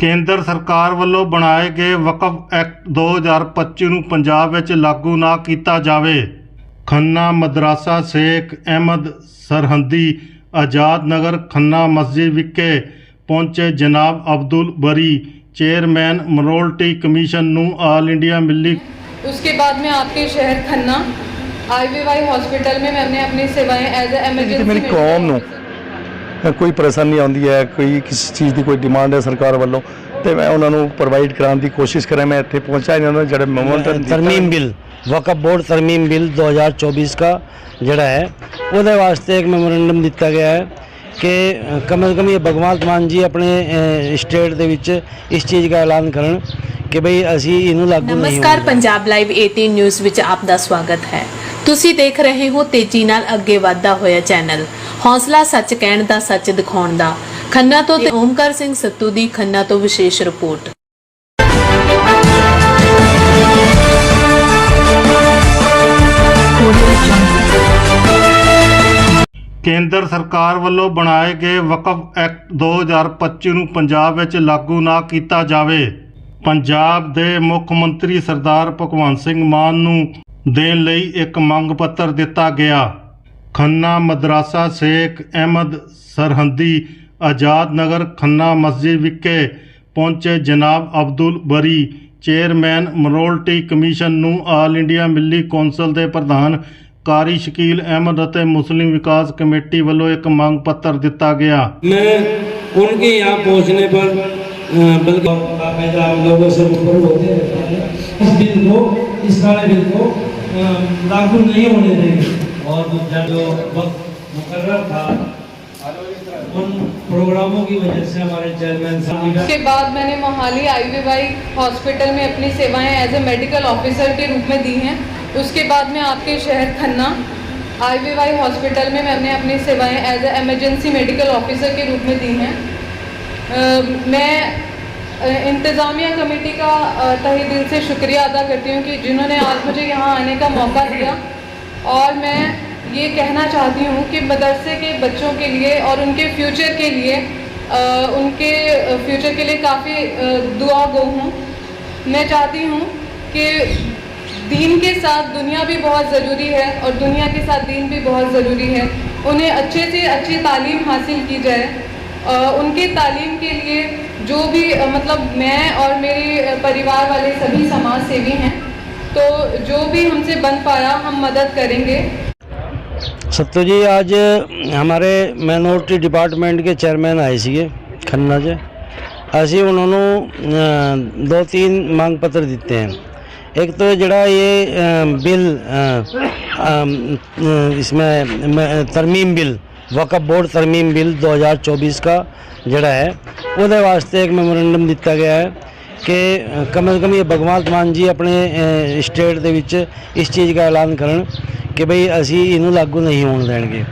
ਕੇਂਦਰ ਸਰਕਾਰ ਵੱਲੋਂ ਬਣਾਏ ਗਏ ਵਕਫ ਐਕਟ 2025 ਨੂੰ ਪੰਜਾਬ ਵਿੱਚ ਲਾਗੂ ਨਾ ਕੀਤਾ ਜਾਵੇ ਖੰਨਾ ਮਦਰਾਸਾ ਸ਼ੇਖ ਅਹਿਮਦ ਸਰਹੰਦੀ ਆਜ਼ਾਦ ਨਗਰ ਖੰਨਾ ਮਸਜਿਦ ਵਿਖੇ ਪਹੁੰਚੇ ਜਨਾਬ ਅਬਦੁਲ ਬਰੀ ਚੇਅਰਮੈਨ ਮਨੋਰਟੀ ਕਮਿਸ਼ਨ ਨੂੰ ਆਲ ਇੰਡੀਆ ਮਿਲੀ उसके बाद में आपके शहर खन्ना आईवीवाई हॉस्पिटल में मैंने अपनी सेवाएं एज ए ਤੇ एमरजेंसी ਮੇਰੀ ਕੌਮ ਨੂੰ ਕੋਈ ਪਰੇਸ਼ਾਨੀ ਆਉਂਦੀ ਹੈ ਕੋਈ ਕਿਸੇ ਚੀਜ਼ ਦੀ ਕੋਈ ਡਿਮਾਂਡ ਹੈ ਸਰਕਾਰ ਵੱਲੋਂ ਤੇ ਮੈਂ ਉਹਨਾਂ ਨੂੰ ਪ੍ਰੋਵਾਈਡ ਕਰਾਉਣ ਦੀ ਕੋਸ਼ਿਸ਼ ਕਰਾਂ ਮੈਂ ਇੱਥੇ ਪਹੁੰਚਾ ਇਹਨਾਂ ਨੂੰ ਜਿਹੜੇ ਮੈਮੋਰੰਡਮ ਤਰਮੀਮ ਬਿੱਲ ਵਕਫ ਬੋਰਡ ਤਰਮੀਮ ਬਿੱਲ 2024 ਦਾ ਜਿਹੜਾ ਹੈ ਉਹਦੇ ਵਾਸਤੇ ਇੱਕ ਮੈਮੋਰੰਡਮ ਦਿੱਤਾ ਗਿਆ ਹੈ ਕਿ ਕਮ ਸੇ ਕਮ ਇਹ ਭਗਵੰਤ ਮਾਨ ਜੀ ਆਪਣੇ ਸਟੇਟ ਦੇ ਵਿੱਚ ਇਸ ਚੀਜ਼ ਦਾ ਐਲਾਨ ਕਰਨ ਕਿ ਭਈ ਅਸੀਂ ਇਹਨੂੰ ਲਾਗੂ ਨਹੀਂ ਨਮਸਕਾਰ ਪੰਜਾਬ ਲਾਈਵ 18 ਨਿਊਜ਼ ਵਿੱਚ ਆਪ ਦਾ ਸਵਾਗਤ ਹੈ। ਤੁਸੀਂ ਦੇਖ ਰਹੇ ਹੋ ਤੇਜ਼ੀ ਨਾਲ ਅੱਗੇ ਵਧਦਾ ਹੋਇਆ ਚੈਨਲ ਹੌਸਲਾ ਸੱਚ ਕਹਿਣ ਦਾ ਸੱਚ ਦਿਖਾਉਣ ਦਾ। ਖੰਨਾ ਤੋਂ ਤੇ ਓਮਕਾਰ ਸਿੰਘ ਸੱਤੂ ਦੀ ਖੰਨਾ ਤੋਂ ਵਿਸ਼ੇਸ਼ ਰਿਪੋਰਟ। ਕੇਂਦਰ ਸਰਕਾਰ ਵੱਲੋਂ ਬਣਾਏ ਗਏ ਵਕਫ ਐਕਟ 2025 ਨੂੰ ਪੰਜਾਬ ਵਿੱਚ ਲਾਗੂ ਨਾ ਕੀਤਾ ਜਾਵੇ। ਪੰਜਾਬ ਦੇ ਮੁੱਖ ਮੰਤਰੀ ਸਰਦਾਰ ਭਗਵੰਤ ਸਿੰਘ ਮਾਨ ਨੂੰ ਦੇਣ ਲਈ ਇੱਕ ਮੰਗ ਪੱਤਰ ਦਿੱਤਾ ਗਿਆ। ਖੰਨਾ ਮਦਰਾਸਾ ਸ਼ੇਖ ਅਹਿਮਦ ਸਰਹੰਦੀ ਆਜ਼ਾਦ ਨਗਰ ਖੰਨਾ ਮਸਜਿਦ ਵਿਖੇ ਪਹੁੰਚੇ ਜਨਾਬ ਅਬਦੁਲ ਬਰੀ ਚੇਅਰਮੈਨ ਮਨੋਰਟੀ ਕਮਿਸ਼ਨ ਨੂੰ ਆਲ ਇੰਡੀਆ ਮਿਲੀ ਕੌਂਸਲ ਦੇ ਪ੍ਰਧਾਨ ਕਾਰੀ ਸ਼ਕੀਲ ਅਹਿਮਦ ਅਤੇ ਮੁਸਲਿਮ ਵਿਕਾਸ ਕਮੇਟੀ ਵੱਲੋਂ ਇੱਕ ਮੰਗ ਪੱਤਰ ਦਿੱਤਾ ਗਿਆ मैं उनके यहाँ पहुँचने पर अ, बल्कि बाकायदा हम लोगों से रूबरू होते रहते हैं इस बिल को इस काले बिल को अ, लागू नहीं होने देंगे और जो वक्त मुकर्रर था, उन प्रोग्रामों की वजह से हमारे चेयरमैन साहब उसके बाद मैंने मोहाली आईवीवाई हॉस्पिटल में अपनी सेवाएँ एज ए मेडिकल ऑफिसर के रूप में दी हैं। उसके बाद में आपके शहर खन्ना आईवीवाई हॉस्पिटल में मैंने अपनी सेवाएँ as a emergency medical officer के रूप में दी हैं। मैं इंतज़ामिया कमेटी का तहे दिल से शुक्रिया अदा करती हूँ कि जिन्होंने आज मुझे यहाँ आने का मौका दिया। और मैं ये कहना चाहती हूँ कि मदरसे के बच्चों के लिए और उनके फ्यूचर के लिए अ, उनके फ्यूचर के लिए काफ़ी दुआ गो हूँ। मैं चाहती हूँ कि दीन के साथ दुनिया भी बहुत ज़रूरी है और दुनिया के साथ दीन भी बहुत ज़रूरी है। उन्हें अच्छे से अच्छी तालीम हासिल की जाए। उनके तालीम के लिए जो भी मतलब मैं और मेरे परिवार वाले सभी समाज सेवी हैं तो जो भी हमसे बन पाया हम मदद करेंगे ਸੱਤੂ ਜੀ ਅੱਜ ਹਮਾਰੇ ਮਾਈਨੋਰਟੀ ਡਿਪਾਰਟਮੈਂਟ ਕੇ ਚੇਅਰਮੈਨ ਆਏ ਸੀਗੇ ਖੰਨਾ 'ਚ ਅਸੀਂ ਉਹਨਾਂ ਨੂੰ ਅ, ਦੋ ਤਿੰਨ ਮੰਗ ਪੱਤਰ ਦਿੱਤੇ ਹਨ एक तो जड़ा ये अ, बिल अ, अम, अ, इसमें म- तरमीम बिल वक़फ़ बोर्ड तरमीम बिल 2024 का जड़ा है ਉਹਦੇ ਵਾਸਤੇ ਇੱਕ ਮੈਮੋਰੰਡਮ ਦਿੱਤਾ ਗਿਆ ਹੈ ਕਿ ਅ, ਕਮ ਸੇ ਕਮ ਇਹ ਭਗਵੰਤ ਮਾਨ ਜੀ ਆਪਣੇ ਅ, ਸਟੇਟ ਦੇ ਵਿੱਚ ਇਸ ਚੀਜ਼ ਦਾ ਐਲਾਨ ਕਰਨ ਕਿ ਭਈ ਅਸੀਂ ਇਹਨੂੰ ਲਾਗੂ ਨਹੀਂ ਹੋਣ ਦੇਣਗੇ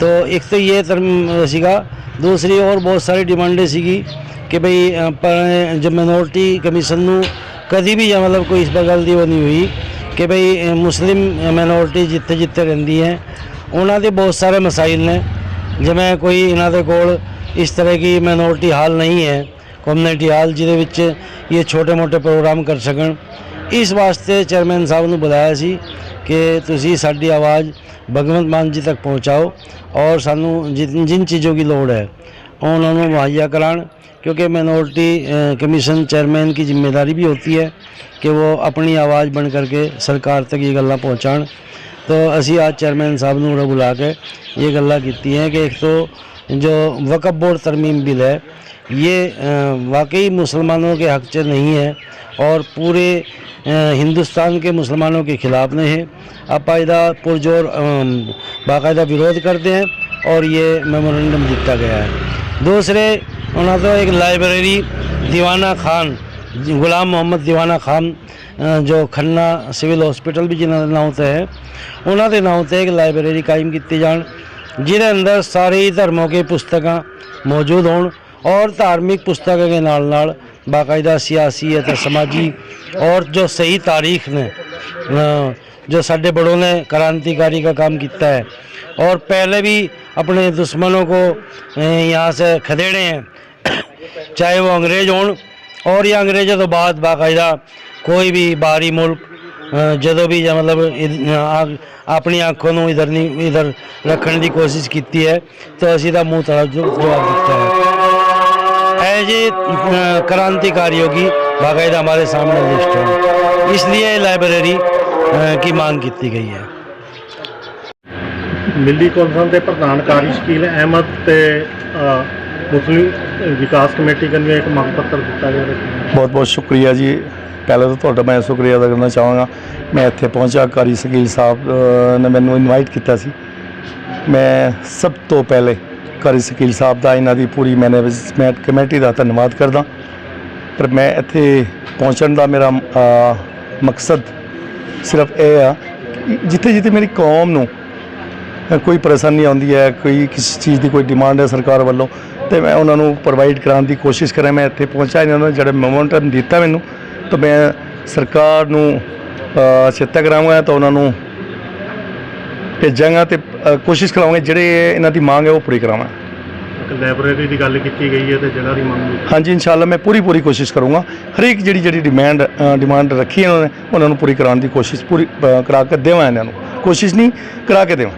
तो एक तो ये तरम ਸੀਗਾ ਦੂਸਰੀ ਔਰ ਬਹੁਤ ਸਾਰੀ ਡਿਮਾਂਡੇ ਸੀਗੀ ਕਿ ਭਈ ਅ, ਪਰ ਜਬ ਮਿਨੋਰਟੀ ਕਮਿਸ਼ਨ ਨੂੰ ਕਦੀ ਵੀ ਜਾਂ ਮਤਲਬ ਕੋਈ ਇਸ ਗੱਲ ਦੀ ਉਹ ਨਹੀਂ ਹੋਈ ਕਿ ਭਈ ਅ, ਮੁਸਲਿਮ ਮਿਨੋਰਟੀ ਜਿੱਥੇ ਜਿੱਥੇ ਰਹਿੰਦੀ ਹੈ ਉਹਨਾਂ ਦੇ ਬਹੁਤ ਸਾਰੇ ਮਸਾਇਲ ਨੇ ਜਿਵੇਂ ਕੋਈ ਇਹਨਾਂ ਦੇ ਕੋਲ ਇਸ ਤਰ੍ਹਾਂ ਦੀ ਮਿਨੋਰਟੀ ਹਾਲ ਨਹੀਂ ਹੈ ਕਮਿਊਨਿਟੀ ਹਾਲ ਜਿਹਦੇ ਵਿੱਚ ਇਹ ਛੋਟੇ-ਮੋਟੇ ਪ੍ਰੋਗਰਾਮ ਕਰ ਸਕਣ ਇਸ ਵਾਸਤੇ ਚੇਅਰਮੈਨ ਸਾਹਿਬ ਨੂੰ ਬੁਲਾਇਆ ਸੀ ਕਿ ਤੁਸੀਂ ਸਾਡੀ ਆਵਾਜ਼ ਭਗਵੰਤ ਮਾਨ ਜੀ ਤੱਕ ਪਹੁੰਚਾਓ ਔਰ ਸਾਨੂੰ ਜਿਨ ਜਿਨ ਚੀਜ਼ों की ਲੋੜ है ਉਹਨਾਂ ਨੂੰ ਮੁਹੱਈਆ करान क्योंकि मिनोरिटी कमीशन चेयरमैन की जिम्मेदारी भी होती है कि वो अपनी आवाज़ बन करके सरकार तक ये गल्ला पहुँचाण तो ਅਸੀਂ आज चेयरमैन साहब ਨੂੰ ਉਰੇ ਬੁਲਾ ਕੇ ये गल्ला की हैं कि एक तो जो वक़फ़ बोर्ड तरमीम बिल है ये वाकई मुसलमानों के हक से नहीं है और पूरे हिंदुस्तान के मुसलमानों के ख़िलाफ़ नहीं है। अपायदा, पुरजोर बाकायदा विरोध करते हैं और ये मेमोरेंडम दिखता गया है। दूसरे, उन्होंने तो एक लाइब्रेरी दीवाना खान, गुलाम मोहम्मद दीवाना खान जो खन्ना सिविल हॉस्पिटल भी जिन्होंने ना होते हैं, उन्होंने ना होते एक लाइब्रेरी कायम की जा जिन्हें अंदर सारे धर्मों की पुस्तक मौजूद हों ਕੇ ਪੁਸਤਕਾਂ ਮੌਜੂਦ ਹੋਣ ਔਰ ਧਾਰਮਿਕ ਪੁਸਤਕਾਂ ਦੇ ਨਾਲ ਨਾਲ ਬਾਕਾਇਦਾ ਸਿਆਸੀ ਅਤੇ ਸਮਾਜੀ और जो सही तारीख ने अ, जो साढ़े बड़ों ने क्रांतिकारी का काम किया है और पहले भी अपने दुश्मनों को अ, यहाँ से खदेड़े हैं ਚਾਹੇ ਉਹ ਅੰਗਰੇਜ਼ ਹੋਣ ਔਰ ਇਹ ਅੰਗਰੇਜ਼ਾਂ ਤੋਂ ਬਾਅਦ ਬਾਕਾਇਦਾ ਕੋਈ ਵੀ ਬਾਹਰੀ ਮੁਲਕ ਅ, ਜਦੋਂ ਵੀ ਜਾਂ ਮਤਲਬ ਇ- ਆ- ਆਪਣੀ ਅੱਖੋਂ ਨੂੰ ਇਧਰ ਨਹੀਂ ਇਧਰ ਰੱਖਣ ਦੀ ਕੋਸ਼ਿਸ਼ ਕੀਤੀ ਹੈ ਤਾਂ ਅਸੀਂ ਦਾ ਮੂੰਹ ਤੜਾ ਜਵਾਬ ਦਿੱਤਾ ਹੈ ऐसे अ, क्रांतिकारी योगी बाकायदा हमारे सामने लिस्ट है इसलिए लाइब्रेरी अ, की मांग की गई है ਮਿਲੀ ਕੌਂਸਲ ਦੇ ਪ੍ਰਧਾਨ ਕਾਰੀ ਸ਼ਕੀਲ ਅਹਿਮਦ ਤੇ ਅ, ਮੁਸਲਿਮ ਵਿਕਾਸ ਕਮੇਟੀ ਕੰਨਿਓ ਇੱਕ ਮੰਗ ਪੱਤਰ ਦਿੱਤਾ ਗਿਆ ਹੈ ਬਹੁਤ ਬਹੁਤ ਸ਼ੁਕਰੀਆ ਜੀ ਪਹਿਲਾਂ ਤਾਂ ਤੁਹਾਡਾ ਮੈਂ ਸ਼ੁਕਰੀਆ ਅਦਾ ਕਰਨਾ ਚਾਹਾਂਗਾ ਮੈਂ ਇੱਥੇ ਪਹੁੰਚਾ ਕਾਰੀ ਸਕੀਲ ਸਾਹਿਬ ਅ, ਨੇ ਮੈਨੂੰ ਇਨਵਾਈਟ ਕੀਤਾ ਸੀ ਮੈਂ ਸਭ ਤੋਂ ਪਹਿਲੇ ਕਾਰੀ ਸਕੀਲ ਸਾਹਿਬ ਦਾ ਇਹਨਾਂ ਦੀ ਪੂਰੀ ਮੈਨੇਜਮੈਂਟ ਕਮੇਟੀ ਦਾ ਧੰਨਵਾਦ ਕਰਦਾ। ਪਰ ਮੈਂ ਇੱਥੇ ਪਹੁੰਚਣ ਦਾ ਮੇਰਾ ਮਕਸਦ ਸਿਰਫ ਇਹ ਆ ਜਿੱਥੇ ਜਿੱਥੇ ਮੇਰੀ ਕੌਮ ਨੂੰ ਕੋਈ ਪਰੇਸ਼ਾਨੀ ਆਉਂਦੀ ਹੈ, ਕੋਈ ਕਿਸੇ ਚੀਜ਼ ਦੀ ਕੋਈ ਡਿਮਾਂਡ ਹੈ ਸਰਕਾਰ ਵੱਲੋਂ, ਤੇ ਮੈਂ ਉਹਨਾਂ ਨੂੰ ਪ੍ਰੋਵਾਈਡ ਕਰਾਉਣ ਦੀ ਕੋਸ਼ਿਸ਼ ਕਰਾਂ। ਮੈਂ ਇੱਥੇ ਪਹੁੰਚਾ ਇਹਨਾਂ ਨੇ ਜਿਹੜੇ ਮੋਮੈਂਟਮ ਦਿੱਤਾ ਮੈਨੂੰ, ਤਾਂ ਮੈਂ ਸਰਕਾਰ ਨੂੰ ਚੇਤਾ ਕਰਾਵਾਂਗਾ ਤਾਂ ਉਹਨਾਂ ਨੂੰ ਭੇਜਾਂਗਾ ਤੇ ਅ, ਕੋਸ਼ਿਸ਼ ਕਰਾਂਗਾ ਜਿਹੜੇ ਇਹਨਾਂ ਦੀ ਮੰਗ ਹੈ ਉਹ ਪੂਰੀ ਕਰਾਵਾਂ। ਇੱਕ ਲਾਇਬ੍ਰੇਰੀ ਦੀ ਗੱਲ ਕੀਤੀ ਗਈ ਹੈ ਤੇ ਜਗ੍ਹਾ ਦੀ ਮੰਗ ਵੀ। ਹਾਂਜੀ ਇਨਸ਼ਾਅੱਲਾ ਮੈਂ ਪੂਰੀ ਪੂਰੀ ਕੋਸ਼ਿਸ਼ ਕਰੂੰਗਾ। ਹਰੇਕ ਜਿਹੜੀ ਜਿਹੜੀ ਡਿਮਾਂਡ ਡਿਮਾਂਡ ਰੱਖੀ ਹੈ ਉਹਨਾਂ ਨੇ ਉਹਨਾਂ ਨੂੰ ਪੂਰੀ ਕਰਾਉਣ ਦੀ ਕੋਸ਼ਿਸ਼ ਪੂਰੀ ਅ, ਕਰਾ ਕੇ ਦੇਵਾਂ ਇਹਨਾਂ ਨੂੰ। ਕੋਸ਼ਿਸ਼ ਨਹੀਂ ਕਰਾ ਕੇ ਦੇਵਾਂ।